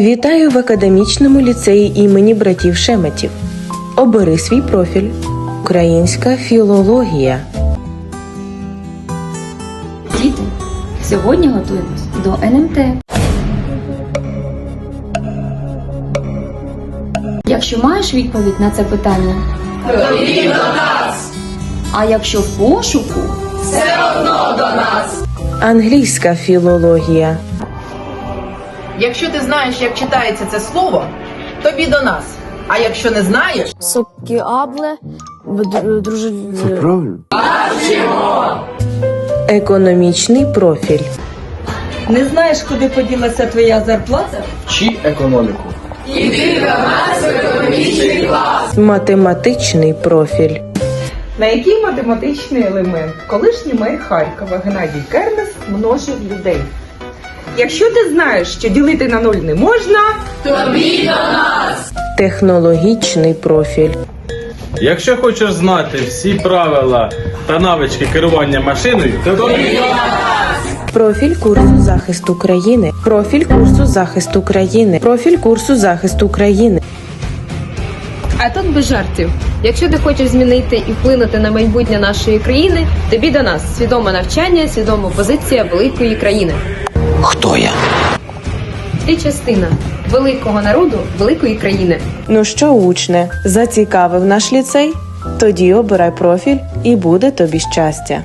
Вітаю в академічному ліцеї імені братів Шеметів. Обери свій профіль. Українська філологія. Діти, сьогодні готуємось до НМТ. Якщо маєш відповідь на це питання, то до нас. А якщо в пошуку, все одно до нас. Англійська філологія. Якщо ти знаєш, як читається це слово, тобі до нас. А якщо не знаєш, Сокіабле, друже... Правильно? Економічний профіль. Не знаєш, куди поділася твоя зарплата? Чи економіку? Іди на нас - економічний клас. Математичний профіль. На який математичний елемент колишній мер Харкова Геннадій Кернес множив людей? Якщо ти знаєш, що ділити на нуль не можна, Технологічний профіль. Якщо хочеш знати всі правила та навички керування машиною, то Профіль курсу захисту країни. Профіль курсу захисту країни. Профіль курсу захисту країни. А тут без жартів. Якщо ти хочеш змінити і вплинути на майбутнє нашої країни, тобі до нас свідоме навчання, свідома позиція великої країни. Хто я? Ти частина великого народу, великої країни. Ну що, учне, зацікавив наш ліцей? Тоді обирай профіль і буде тобі щастя.